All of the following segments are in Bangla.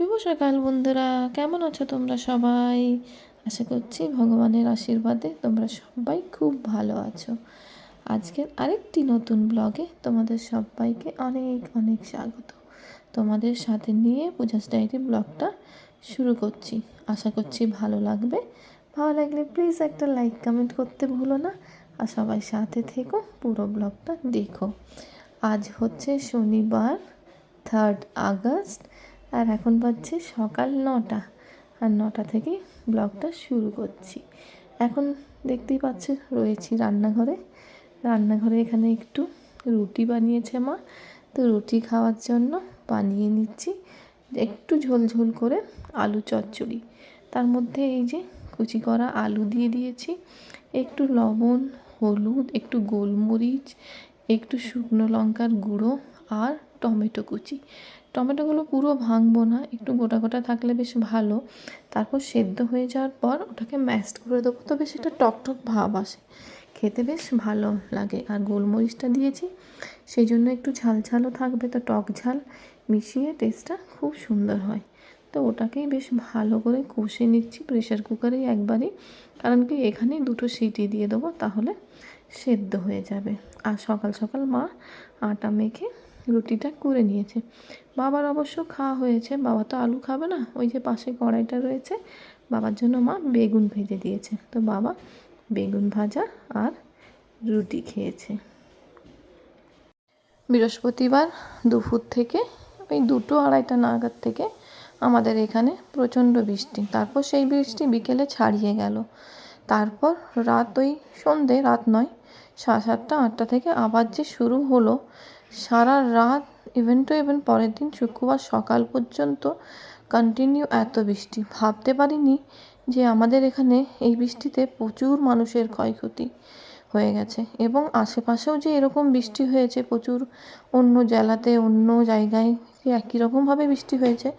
শুভ সকাল বন্ধুরা। কেমন আছো তোমরা সবাই? আশা করছি ভগবানের আশীর্বাদে তোমরা সবাই খুব ভালো আছো। আজকের আরেকটি নতুন ব্লগে তোমাদের সবাইকে অনেক অনেক স্বাগত। তোমাদের সাথে নিয়ে পূজাস ডায়েরি ব্লগটা শুরু করছি। আশা করছি ভালো লাগবে। ভালো লাগলে প্লিজ একটা লাইক, কমেন্ট করতে ভুলো না। আর সবাই সাথে থেকো, পুরো ব্লগটা দেখো। আজ হচ্ছে শনিবার থার্ড আগস্ট। আর এখন বাজছে সকাল নটা। আর নটা থেকে ব্লগটা শুরু করছি। এখন দেখতেই পাচ্ছ, রয়েছি রান্নাঘরে। রান্নাঘরে এখানে একটু রুটি বানিয়েছে মা। তো রুটি খাওয়ার জন্য বানিয়ে নিচ্ছি। একটু ঝোল ঝোল করে আলু চচ্চড়ি। তার মধ্যে এই যে কুচি করা আলু দিয়ে দিয়েছি। একটু লবণ, হলুদ, একটু গোলমরিচ, একটু শুকনো লঙ্কার গুঁড়ো আর টমেটো কুচি। টমেটোগুলো পুরো ভাঙবো না, একটু গোটা গোটা থাকলে বেশ ভালো। তারপর সেদ্ধ হয়ে যাওয়ার পর ওটাকে ম্যাশড করে দেবো, তবে সেটা টক টক ভাব আসে। খেতে বেশ ভালো লাগে। আর গোলমরিচটা দিয়েছি, সেই জন্য একটু ঝাল ঝালও থাকবে, তো টক ঝাল মিশিয়ে টেস্টটা খুব সুন্দর হয়। তো ওটাকেই বেশ ভালো করে কষে নিচ্ছি প্রেশার কুকারেই একবারই, কারণ কি এখানেই দুটো সিটি দিয়ে দেবো, তাহলে সেদ্ধ হয়ে যাবে। আর সকাল সকাল মা আটা মেখে রুটিটা করে নিয়েছে। বাবার অবশ্য খাওয়া হয়েছে। বাবা তো আলু খাবে না। ওই যে পাশে কড়াইটা রয়েছে। বাবার জন্য মা বেগুন ভেজে দিয়েছে। তো বাবা বেগুন ভাজা আর রুটি খেয়েছে। বৃহস্পতিবার দুপুর থেকে ওই দুটো আড়াইটা নাগাদ থেকে আমাদের এখানে প্রচণ্ড বৃষ্টি। তারপর সেই বৃষ্টি বিকেলে ছাড়িয়ে গেল। তারপর রাত ওই সন্ধে, রাত নয়, সাড়ে সাতটা, আটটা থেকে আবার যে শুরু হলো সারা রাত ইভেন টু ইভেন পরের দিন, শুক্রবার সকাল পর্যন্ত কন্টিনিউ এত বৃষ্টি। ভাবতে পারিনি যে আমাদের এখানে এই বৃষ্টিতে প্রচুর মানুষের ক্ষয়ক্ষতি হয়ে গেছে এবং আশেপাশেও যে এরকম বৃষ্টি হয়েছে, প্রচুর অন্য জেলাতে, অন্য জায়গায় যে একই রকমভাবে বৃষ্টি হয়েছে,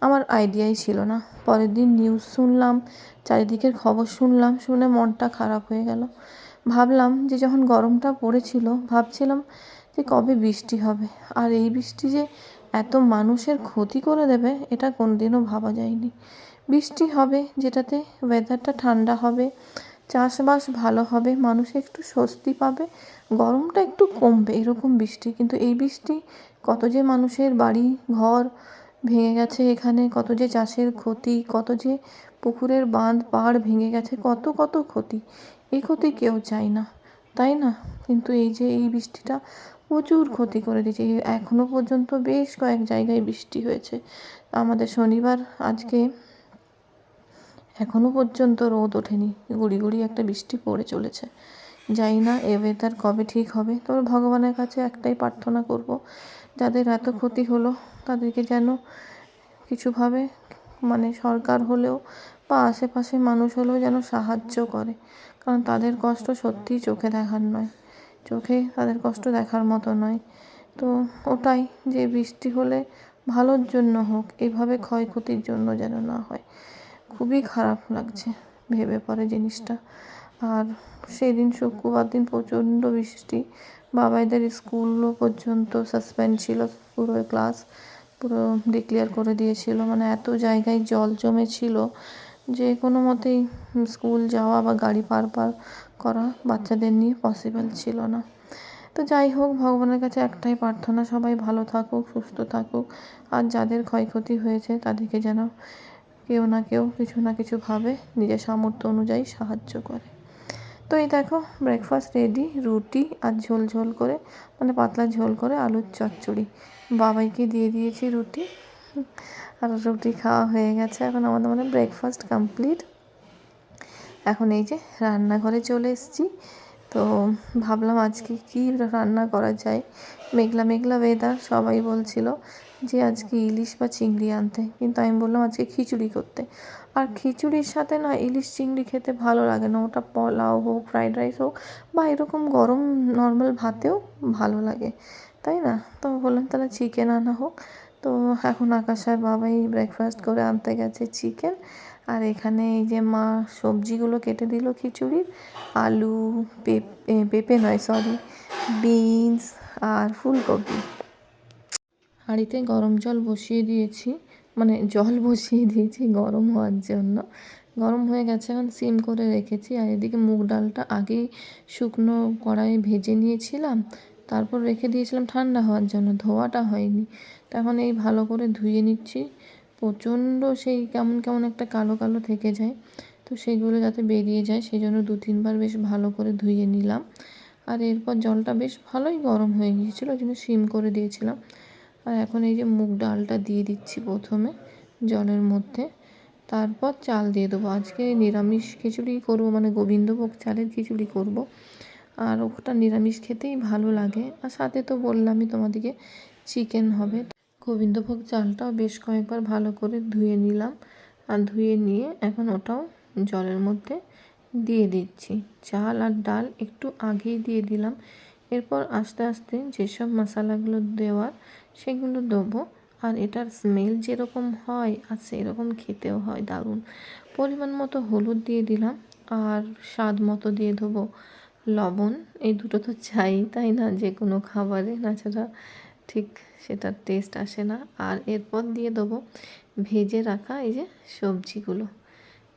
আমার আইডিয়াই ছিল না। পরের দিন নিউজ শুনলাম, চারিদিকের খবর শুনলাম, শুনে মনটা খারাপ হয়ে গেল। ভাবলাম যে যখন গরমটা পড়েছিল, ভাবছিলাম যে কবে বৃষ্টি হবে? আর এই বৃষ্টি যে এত মানুষের ক্ষতি করে দেবে, এটা কোনোদিনও ভাবা যায়নি। বৃষ্টি হবে যেটাতে ওয়েদারটা ঠান্ডা হবে, চাষবাস ভালো হবে, মানুষ একটু স্বস্তি পাবে, গরমটা একটু কমবে এরকম বৃষ্টি। কিন্তু এই বৃষ্টি কত যে মানুষের বাড়ি, ঘর ভেঙে গেছে এখানে, কত যে চাষের ক্ষতি, কত যে পুকুরের বাঁধ পাড় ভেঙে গেছে, কত কত ক্ষতি। এই ক্ষতি কেউ চায় না। তাই না? কিন্তু এই যে এই বৃষ্টিটা প্রচুর ক্ষতি করে দিয়েছে। এখনও পর্যন্ত বেশ কয়েক জায়গায় বৃষ্টি হয়েছে। আমাদের শনিবার আজকে এখনও পর্যন্ত রোদ ওঠেনি। গুড়ি গুড়ি একটা বৃষ্টি পড়ে চলেছে। জানি না এ ওয়েদার কবে ঠিক হবে। তবে ভগবানের কাছে একটাই প্রার্থনা করব, যাদের এত ক্ষতি হলো তাদেরকে যেন কিছুভাবে মানে সরকার হলেও বা আশেপাশে মানুষ হলেও যেন সাহায্য করে। কারণ তাদের কষ্ট সত্যিই চোখে দেখার নয়। চোখে তাদের কষ্ট দেখার মতো নয়। তো ওটাই যে বৃষ্টি হলে ভালোর জন্য হোক, এভাবে ক্ষয়ক্ষতির জন্য যেন না হয়। খুবই খারাপ লাগছে ভেবে পরে জিনিসটা। আর সেই দিন শুক্রবার দিন প্রচণ্ড বৃষ্টি। বাবাইদের স্কুলও পর্যন্ত সাসপেন্ড ছিল, পুরো ক্লাস পুরো ডিক্লেয়ার করে দিয়েছিল। মানে এত জায়গায় জল জমেছিল যে কোনো মতেই স্কুল যাওয়া বা গাড়ি পার পার করা বাচ্চাদের নিয়ে পসিবল ছিল না। তো যাই হোক, ভগবানের কাছে একটাই প্রার্থনা, সবাই ভালো থাকুক, সুস্থ থাকুক। আর যাদের ক্ষয়ক্ষতি হয়েছে, তাদেরকে যেন কেউ না কেউ কিছু না কিছুভাবে নিজের সামর্থ্য অনুযায়ী সাহায্য করে। তো এই দেখো ব্রেকফাস্ট রেডি রুটি আর ঝোল ঝোল করে মানে পাতলা ঝোল করে আলুর চচ্চড়ি। বাবাইকে দিয়ে দিয়েছি রুটি। আর রুটি খাওয়া হয়ে গেছে। এখন আমাদের মানে ব্রেকফাস্ট কমপ্লিট এখন এই যে রান্নাঘরে চলে এসেছি। তো ভাবলাম আজকে কি রান্না করা যায়? মেঘলা মেঘলা ওয়েদার সবাই বলছিল যে আজকে ইলিশ বা চিংড়ি আনতে। কিন্তু আমি বললাম আজকে খিচুড়ি করতে। আর খিচুড়ির সাথে না ইলিশ চিংড়ি খেতে ভালো লাগে না। ওটা পোলাও হোক ফ্রাইড রাইস হোক বা এরকম গরম নর্মাল ভাতেও ভালো লাগে। তাই না? তো বললাম তাহলে চিকেন আনা হোক। তো এখন আকাশার বাবাই ব্রেকফাস্ট করে আনতে গেছে চিকেন আর এখানে এই যে মা সবজিগুলো কেটে দিল খিচুড়ির আলু, পেঁপে পেঁপে নয় সরি বিনস আর ফুলকপি। হাঁড়িতে গরম জল বসিয়ে দিয়েছি মানে জল বসিয়ে দিয়েছি গরম হওয়ার জন্য। গরম হয়ে গেছে এখন সিম করে রেখেছি, আর এদিকে মুগ ডালটা আগেই শুকনো কড়াইয়ে ভেজে নিয়েছিলাম তারপর রেখে দিয়েছিলাম ঠান্ডা হওয়ার জন্য, ধোয়াটা হয়নি। তখন এই ভালো করে ধুয়ে নিচ্ছি। প্রচণ্ড সেই কেমন কেমন একটা কালো কালো থেকে যায়, তো সেগুলো যাতে বেরিয়ে যায়, সেই জন্য দু তিনবার বেশ ভালো করে ধুয়ে নিলাম। আর এরপর জলটা বেশ ভালোই গরম হয়ে গিয়েছিল, ওই জন্য সিম করে দিয়েছিলাম। আর এখন এই যে মুগ ডালটা দিয়ে দিচ্ছি প্রথমে জলের মধ্যে। তারপর চাল দিয়ে দেবো। আজকে নিরামিষ খিচুড়ি করব মানে গোবিন্দভোগ চালের খিচুড়ি করব। আর ওটা নিরামিষ খেতেই ভালো লাগে। আর সাথে তো বললামই তোমাদেরকে চিকেন হবে। গোবিন্দভোগ চালটাও বেশ কয়েকবার ভালো করে ধুয়ে নিলাম। আর ধুয়ে নিয়ে এখন ওটাও জলের মধ্যে দিয়ে দিচ্ছি। চাল আর ডাল একটু আগেই দিয়ে দিলাম। এরপর আস্তে আস্তে যেসব মশলাগুলো দেওয়ার সেগুলো দেবো। আর এটার স্মেল যেরকম হয় আর সেরকম খেতেও হয় দারুণ। পরিমাণ মতো হলুদ দিয়ে দিলাম। আর স্বাদ মতো দিয়ে দেবো। লবণ, এই দুটো তো চাই, তাই না? যে কোনো খাবারে নাছাড়া ঠিক সেটার টেস্ট আসে না। আর এরপর দিয়ে দেবো ভেজে রাখা এই যে সবজিগুলো।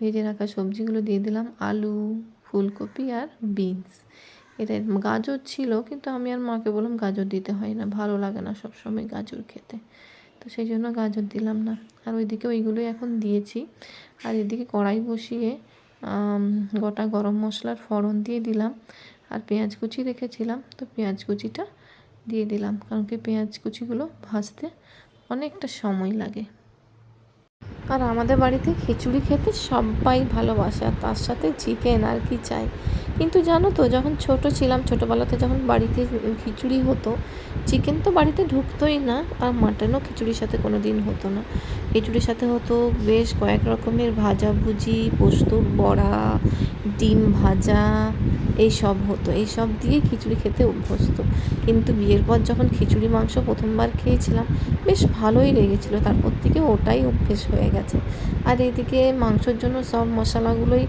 ভেজে রাখা সবজিগুলো দিয়ে দিলাম আলু, ফুলকপি আর বিনস। এটা গাজর ছিল, কিন্তু আমি আর মাকে বললাম গাজর দিতে হয় না, ভালো লাগে না সব সময় গাজর খেতে। তো সেই জন্য গাজর দিলাম না। আর ওইদিকে ওইগুলোই এখন দিয়েছি। আর এদিকে কড়াই বসিয়ে গোটা গরম মশলার ফোড়ন দিয়ে দিলাম আর পেঁয়াজ কুচি রেখেছিলাম, তো পেঁয়াজ কুচিটা দিয়ে দিলাম কারণ কি পেঁয়াজ কুচিগুলো ভাজতে অনেকটা সময় লাগে। আর আমাদের বাড়িতে খিচুড়ি খেতে সবাই ভালোবাসে আর তার সাথে চিকেন আর কি চাই। কিন্তু জানো তো, যখন ছোট ছিলাম, ছোটোবেলাতে যখন বাড়িতে খিচুড়ি হতো চিকেন তো বাড়িতে ঢুকতোই না আর মাটনও খিচুড়ির সাথে কোনো দিন হতো না। খিচুড়ির সাথে হতো বেশ কয়েক রকমের ভাজাভুজি পোস্তর বড়া, ডিম ভাজা এই সব হতো। এই সব দিয়ে খিচুড়ি খেতে অভ্যস্ত। কিন্তু বিয়ের পর যখন খিচুড়ি মাংস প্রথমবার খেয়েছিলাম, বেশ ভালোই লেগেছিলো। তারপর থেকে ওটাই অভ্যেস হয়ে গেছে। আর এদিকে মাংসর জন্য সব মশলাগুলোই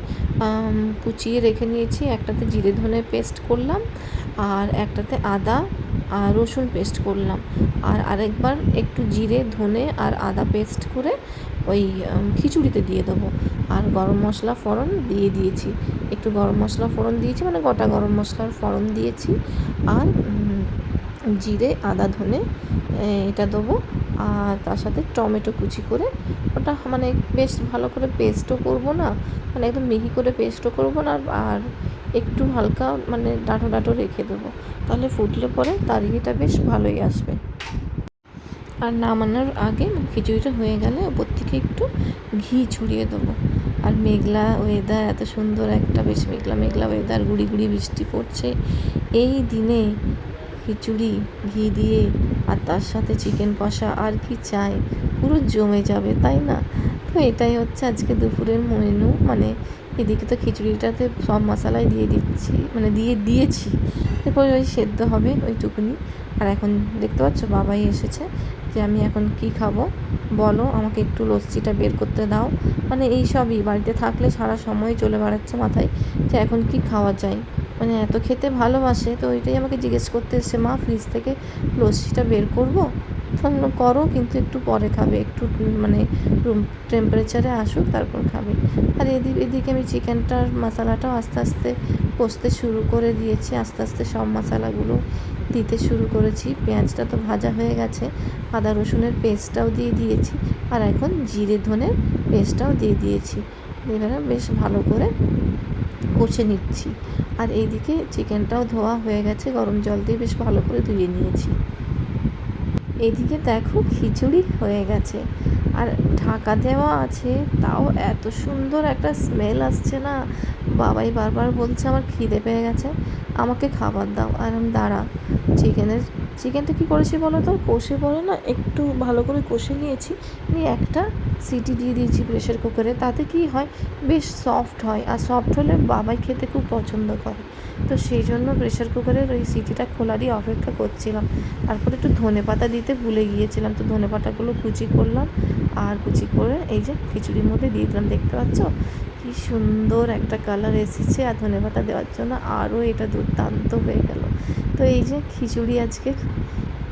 কুচিয়ে রেখে নিয়েছি। একটাতে জিরে ধনে পেস্ট করলাম, আর একটাতে আদা রসুন পেস্ট করলাম। আর আরেকবার একটু জিরে, ধনে আর আদা পেস্ট করে ওই খিচুড়িতে দিয়ে দেবো। আর গরম মশলা ফোড়ন দিয়ে দিয়েছি। একটু গরম মশলা ফোড়ন দিয়েছি মানে গোটা গরম মশলার ফোড়ন দিয়েছি। আর জিরে, আদা, ধনে এটা দেবো। আর তার সাথে টমেটো কুচি করে ওটা মানে বেশ ভালো করে পেস্টও করব না মানে একদম মিহি করে পেস্টও করব না। আর একটু হালকা মানে ডাঁটো ডাঁটো রেখে দেবো। তাহলে ফুটলে পরে তার ইয়েটা বেশ ভালোই আসবে। আর নামানোর আগে খিচুড়িটা হয়ে গেলে ওপর থেকে একটু ঘি ছড়িয়ে দেবো। আর মেঘলা ওয়েদার এত সুন্দর একটা বেশ মেঘলা মেঘলা ওয়েদার গুড়ি গুড়ি বৃষ্টি পড়ছে। এই দিনে খিচুড়ি, ঘি দিয়ে আর তার সাথে চিকেন কষা আর কি চাই? পুরো জমে যাবে, তাই না? তো এটাই হচ্ছে আজকে দুপুরের মেনু মানে এদিকে তো খিচুড়িটাতে সব মশলাই দিয়ে দিচ্ছি মানে দিয়ে দিয়েছি। এরপর ওই সেদ্ধ হবে ওইটুকুনি। আর এখন দেখতে পাচ্ছ বাবাই এসেছে যে আমি এখন কি খাব? বলো, আমাকে একটু লস্যিটা বের করতে দাও। মানে এই সবই, বাড়িতে থাকলে সারা সময় চলে বেড়াচ্ছে মাথায় যে এখন কি খাওয়া যায়। মানে এত খেতে ভালোবাসে, তো ওইটাই আমাকে জিজ্ঞেস করতে এসছে, মা ফ্রিজ থেকে লস্যিটা বের করব? করো, কিন্তু একটু পরে খাবে। একটু মানে রুম টেম্পারেচারে আসুক, তারপর খাবে। আর এদিকে এদিকে আমি চিকেনটার মশলাটাও আস্তে আস্তে কষতে শুরু করে দিয়েছি। আস্তে আস্তে সব মশলাগুলো দিতে শুরু করেছি। পেঁয়াজটা তো ভাজা হয়ে গেছে। আদা রসুনের পেস্টটাও দিয়ে দিয়েছি। আর এখন জিরে ধনের পেস্টটাও দিয়ে দিয়েছি। এবারে বেশ ভালো করে কষে নিচ্ছি। আর এইদিকে চিকেনটাও ধোয়া হয়ে গেছে। গরম জল দিয়ে বেশ ভালো করে ধুয়ে নিয়েছি। এদিকে দেখো খিচুড়ি হয়ে গেছে। আর ঢাকা দেওয়া আছে, তাও এত সুন্দর একটা স্মেল আসছে না। বাবাই বারবার বলছে আমার খিদে পেয়ে গেছে, আমাকে খাবার দাও। আর আমি দাঁড়া চিকেনের চিকেনটা কী করেছি বলো তো? কষে পরে না, একটু ভালো করে কষে নিয়েছি। নিয়ে একটা সিটি দিয়ে দিয়েছি প্রেশার কুকারে তাতে কি হয়, বেশ সফট হয়। আর সফট হলে বাবাই খেতে খুব পছন্দ করে। তো সেই জন্য প্রেশার কুকারের ওই সিটিটা খোলারই অপেক্ষা করছিলাম। তারপরে একটু ধনে পাতা দিতে ভুলে গিয়েছিলাম। তো ধনে পাতাগুলো কুচি করলাম। আর কুচি করে এই যে খিচুড়ির মধ্যে দিয়ে দিলাম। দেখতে পাচ্ছ? কি সুন্দর একটা কালার এসেছে আর ধনে পাতা দেওয়ার জন্য আরও এটা দুর্দান্ত হয়ে গেল। তো এই যে খিচুড়ি আজকে,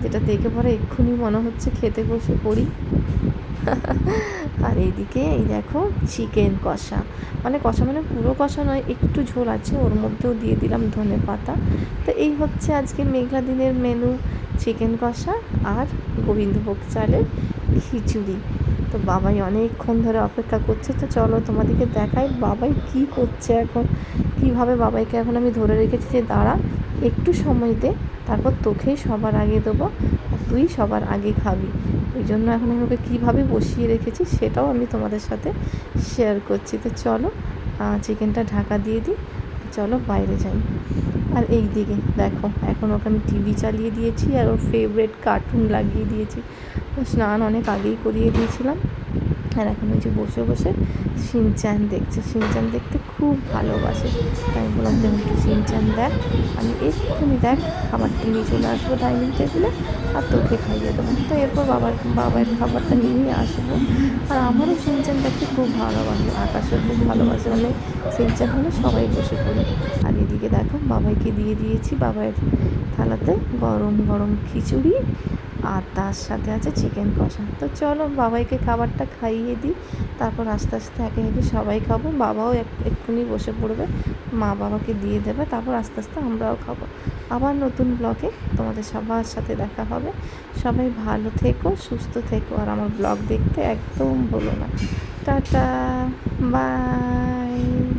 যেটা দেখে পরে এক্ষুনি মনে হচ্ছে খেতে বসে পড়ি। আর এইদিকে এই দেখো চিকেন কষা। মানে কষা মানে পুরো কষা নয়, একটু ঝোল আছে, ওর মধ্যেও দিয়ে দিলাম ধনে পাতা তো এই হচ্ছে আজকে মেঘলা দিনের মেনু চিকেন কষা আর গোবিন্দভোগ চালের খিচুড়ি। তো বাবাই অনেকক্ষণ ধরে অপেক্ষা করছে, তো চলো তোমাদেরকে দেখাই বাবাই কি করছে এখন, কীভাবে বাবাইকে এখন আমি ধরে রেখেছি যে দাঁড়া, একটু সময় দে, তারপর তোকেই সবার আগে দেবো আর তুই সবার আগে খাবি। ওই জন্য এখন আমি ওকে কীভাবে বসিয়ে রেখেছি সেটাও আমি তোমাদের সাথে শেয়ার করছি। তো চলো চিকেনটা ঢাকা দিয়ে দিই। চলো বাইরে যাই। আর এই দিকে দেখো, এখন ওকে আমি টিভি চালিয়ে দিয়েছি আর ওর ফেভারেট কার্টুন লাগিয়ে দিয়েছি। স্নান অনেক আগেই করিয়ে দিয়েছিলাম। আর এখন ওই যে বসে বসে সিনচ্যান দেখছে। সিনচ্যান দেখতে খুব ভালোবাসে। তাই বললাম যে একটু সিনচ্যান দেখ। আমি এক্ষুনি দেখ খাবারটা নিয়ে চলে আসব ডাইনিং টেবিলে আর তোকে খাইয়ে দেবো। তো এরপর বাবার বাবার খাবারটা নিয়ে আসব। আর আমারও সিনচ্যান দেখতে খুব ভালোবাসে। আকাশও খুব ভালোবাসে মানে সিনচ্যান হলে সবাই বসে পড়ি। আর এদিকে দেখো, বাবাইকে দিয়ে দিয়েছি। বাবাইয়ের থালাতে গরম গরম খিচুড়ি আর তার সাথে আছে চিকেন কষা। তো চলো বাবাইকে খাবারটা খাইয়ে দিই, তারপর আস্তে আস্তে একে একে সবাই খাব। বাবাও এক- এক্ষুনি বসে পড়বে, মা বাবাকে দিয়ে দেবে, তারপর আস্তে আস্তে আমরাও খাব। আবার নতুন ব্লগে তোমাদের সবার সাথে দেখা হবে। সবাই ভালো থেকো, সুস্থ থেকো, আর আমার ব্লগ দেখতে একদম ভুলো না। Tata bye